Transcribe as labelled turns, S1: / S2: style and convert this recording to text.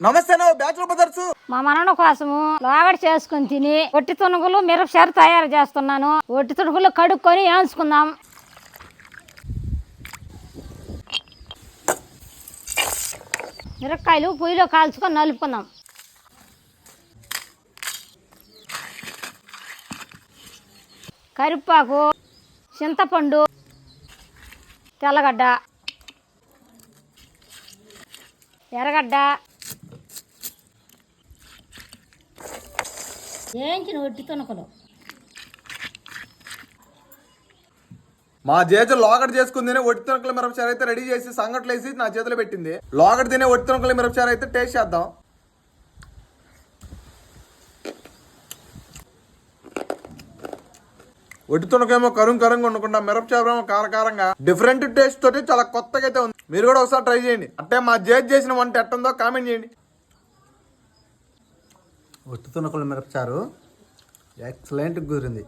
S1: నమస్తే bachelor brothers
S2: మా మనన కోసము లోగడ చేసుకుని తిని ఒట్టి తునుగులు మిరపసారు తయారు చేస్తున్నాను. ఒట్టి తునుగులు కడుక్కొని వేయించుకుందాం మిరపకాయలు పొయ్యిలో కాల్చుకొని నలుపుకుందాం. కరివేపాకు చింతపండు తెల్లగడ్డ ఎర్రగడ్డ వేయించిన ఒట్టి తునకలు
S1: మా జేజ లోగడ తినే ఒట్టి తొనకల మిరపచారు అయితే రెడీ చేసి సంగట్లు వేసి నా చేతిలో పెట్టింది. లోగడ తినే ఒట్టి తొనకల మిరపచారు అయితే టేస్ట్ చేద్దాం. ఒట్టి తొనకేమో కరుం కరంగా ఉండకుండా మిరపచారు ఏమో కారకారంగా డిఫరెంట్ టేస్ట్ తోటి చాలా కొత్తగా అయితే ఉంది. మీరు కూడా ఒకసారి ట్రై చేయండి. అంటే మా జేజ్ చేసిన వంట ఎట్టుందో కామెంట్ చేయండి.
S3: ఒట్టి తునకలు మిరపచారు ఎక్సలెంట్ కుదిరింది